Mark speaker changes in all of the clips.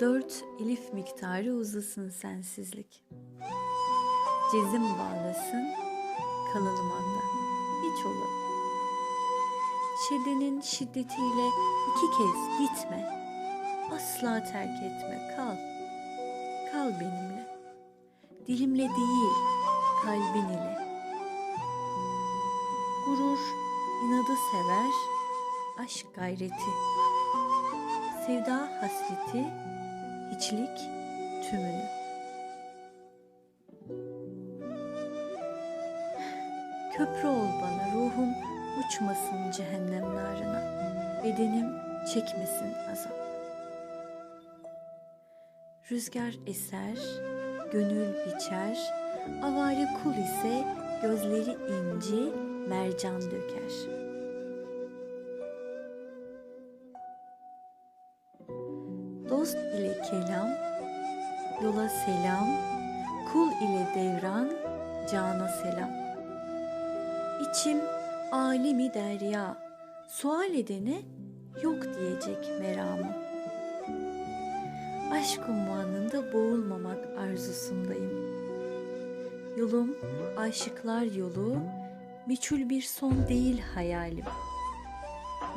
Speaker 1: Dört elif miktarı uzasın sensizlik. Cezim bağlasın, kalalım anda. Hiç olur. Şedenin şiddetiyle iki kez gitme. Asla terk etme, kal. Kal benimle. Dilimle değil, inadı sever, aşk gayreti. Sevda hasreti, hiçlik tümünü. Köprü ol bana ruhum uçmasın cehennem narına. Bedenim çekmesin azap. Rüzgar eser, gönül biçer, avari kul ise gözleri inci, mercan döker. Dost ile kelam, yola selam, kul ile devran, cana selam. İçim alimi derya, sual edene yok diyecek meramım. Aşk ummanında boğulmamak arzusundayım. Yolum aşıklar yolu, meçhul bir son değil hayalim.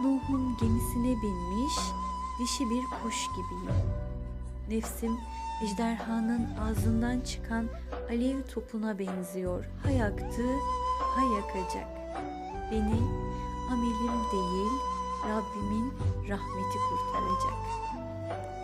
Speaker 1: Nuh'un gemisine binmiş, dişi bir kuş gibiyim. Nefsim ejderhanın ağzından çıkan alev topuna benziyor. Ha yaktı, ha yakacak. Beni amelim değil, Rabbimin rahmeti kurtaracak.''